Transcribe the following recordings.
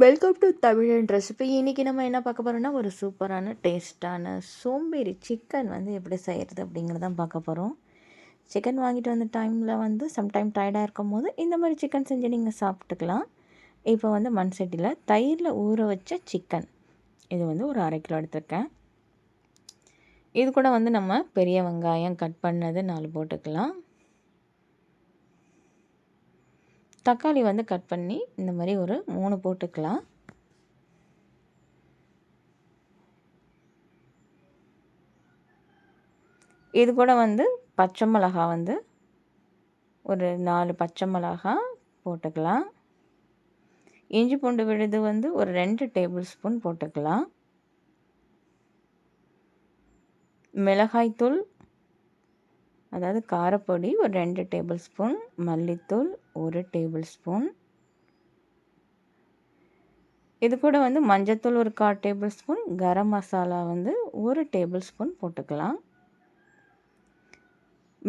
Welcome to தமிழன் recipe இன்றைக்கி நம்ம என்ன பார்க்க போகிறோம்னா ஒரு சூப்பரான டேஸ்ட்டான சோம்பேறி சிக்கன் வந்து எப்படி செய்கிறது அப்படிங்கிறதான் பார்க்க போகிறோம் சிக்கன் வாங்கிட்டு வந்த டைமில் வந்து சம்டைம் டயர்டாக இருக்கும் போது இந்த மாதிரி சிக்கன் செஞ்சு நீங்கள் சாப்பிட்டுக்கலாம். இப்போ வந்து மண் சட்டியில் தயிரில் ஊற வச்ச சிக்கன் இது வந்து ஒரு அரை கிலோ எடுத்துருக்கேன். இது கூட வந்து நம்ம பெரிய வெங்காயம் கட் பண்ணது நாலு போட்டுக்கலாம். தக்காளி வந்து கட் பண்ணி இந்த மாதிரி ஒரு மூணு போட்டுக்கலாம். இது கூட வந்து பச்சை மிளகா வந்து ஒரு நாலு பச்சை மிளகா போட்டுக்கலாம். இஞ்சி பூண்டு விழுது வந்து ஒரு ரெண்டு டேபிள் ஸ்பூன் போட்டுக்கலாம். மிளகாய்த்தூள் அதாவது காரப்பொடி ஒரு ரெண்டு டேபிள் ஸ்பூன் மல்லித்தூள் ஒரு டேபிள் ஸ்பூன். இது கூட வந்து மஞ்சத்தூள் ஒரு கால் டேபிள் ஸ்பூன் கரம் மசாலா வந்து ஒரு டேபிள் ஸ்பூன் போட்டுக்கலாம்.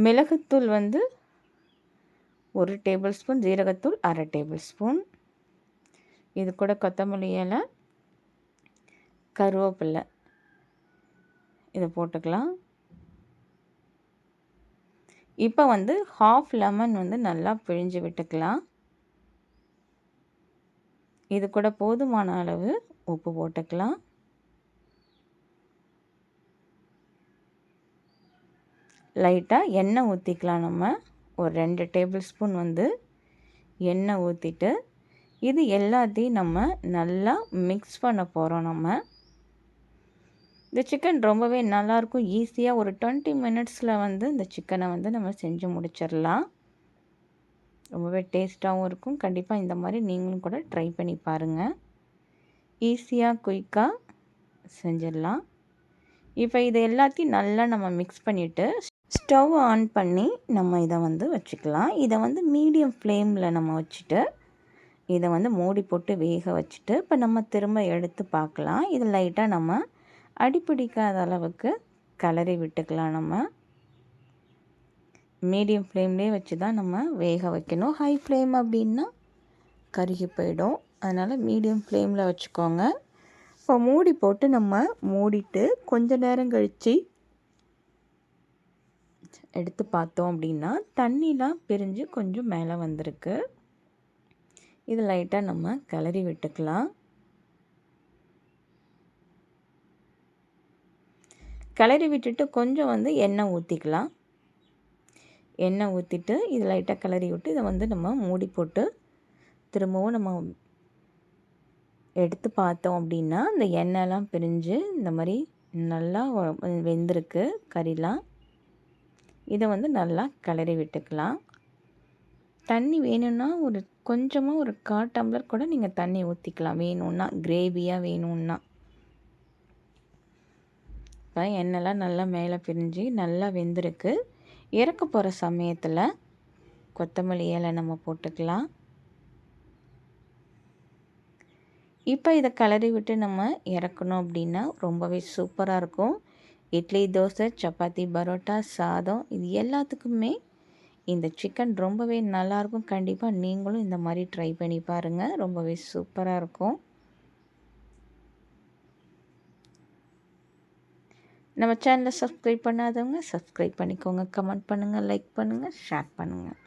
மிளகுத்தூள் வந்து ஒரு டேபிள் ஸ்பூன் ஜீரகத்தூள் அரை டேபிள் ஸ்பூன். இது கூட கொத்தமல்லி இலை கருவேப்பில்லை இதை போட்டுக்கலாம். இப்போ வந்து ஹாஃப் லெமன் வந்து நல்லா பிழிஞ்சு விட்டுக்கலாம். இது கூட போதுமான அளவு உப்பு போட்டுக்கலாம். லைட்டாக எண்ணெய் ஊற்றிக்கலாம் நம்ம. ஒரு ரெண்டு டேபிள் ஸ்பூன் வந்து எண்ணெய் ஊற்றிட்டு இது எல்லாத்தையும் நம்ம நல்லா மிக்ஸ் பண்ண போகிறோம் நம்ம. இந்த சிக்கன் ரொம்பவே நல்லாயிருக்கும் ஈஸியாக ஒரு டுவெண்ட்டி மினிட்ஸில் வந்து இந்த சிக்கனை வந்து நம்ம செஞ்சு முடிச்சிடலாம். ரொம்பவே டேஸ்ட்டாகவும் இருக்கும். கண்டிப்பாக இந்த மாதிரி நீங்களும் கூட ட்ரை பண்ணி பாருங்கள் ஈஸியாக குயிக்காக செஞ்சிடலாம். இப்போ இதை எல்லாத்தையும் நல்லா நம்ம மிக்ஸ் பண்ணிவிட்டு ஸ்டவ் ஆன் பண்ணி நம்ம இதை வந்து வச்சுக்கலாம். இதை வந்து மீடியம் ஃப்ளேமில் நம்ம வச்சுட்டு இதை வந்து மூடி போட்டு வேக வச்சுட்டு இப்போ நம்ம திரும்ப எடுத்து பார்க்கலாம். இது லைட்டாக நம்ம அடிப்பிடிக்காத அளவுக்கு கலரி விட்டுக்கலாம் நம்ம. மீடியம் ஃப்ளேம்லேயே வச்சு தான் நம்ம வேக வைக்கணும். ஹை ஃப்ளேம் அப்படின்னா கருகி போயிடும். அதனால் மீடியம் ஃப்ளேமில் வச்சுக்கோங்க. இப்போ மூடி போட்டு நம்ம மூடிட்டு கொஞ்ச நேரம் கழித்து எடுத்து பார்த்தோம் அப்படின்னா தண்ணிலாம் பிரிஞ்சு கொஞ்சம் மேலே வந்திருக்கு. இது லைட்டாக நம்ம கிளறி விட்டுக்கலாம். கிளறி விட்டுட்டு கொஞ்சம் வந்து எண்ணெய் ஊற்றிக்கலாம் எண்ணெய் ஊற்றிட்டு இது லைட்டாக கிளறி விட்டு இதை வந்து நம்ம மூடி போட்டு திரும்பவும் நம்ம எடுத்து பார்த்தோம் அப்படின்னா இந்த எண்ணெய்லாம் பிரிஞ்சு இந்த மாதிரி நல்லா வெந்திருக்கு கறிலாம். இதை வந்து நல்லா கிளறி விட்டுக்கலாம். தண்ணி வேணும்னா ஒரு கொஞ்சமாக ஒரு கால் டம்ளர் கூட நீங்கள் தண்ணி ஊற்றிக்கலாம் வேணும்னா கிரேவியாக வேணும்னா. இப்போ எண்ணெய்லாம் நல்லா மேலே பிரிஞ்சு நல்லா வெந்திருக்கு. இறக்க போகிற சமயத்தில் கொத்தமல்லி இலை நம்ம போட்டுக்கலாம். இப்போ இதை கலரி விட்டு நம்ம இறக்கணும் அப்படின்னா ரொம்பவே சூப்பராக இருக்கும். இட்லி தோசை சப்பாத்தி பரோட்டா சாதம் இது எல்லாத்துக்குமே இந்த சிக்கன் ரொம்பவே நல்லாயிருக்கும். கண்டிப்பாக நீங்களும் இந்த மாதிரி ட்ரை பண்ணி பாருங்கள் ரொம்பவே சூப்பராக இருக்கும். நம்ம சேனலை சப்ஸ்கிரைப் பண்ணாதவங்க சப்ஸ்கிரைப் பண்ணிக்கோங்க. கமெண்ட் பண்ணுங்கள் லைக் பண்ணுங்கள் ஷேர் பண்ணுங்கள்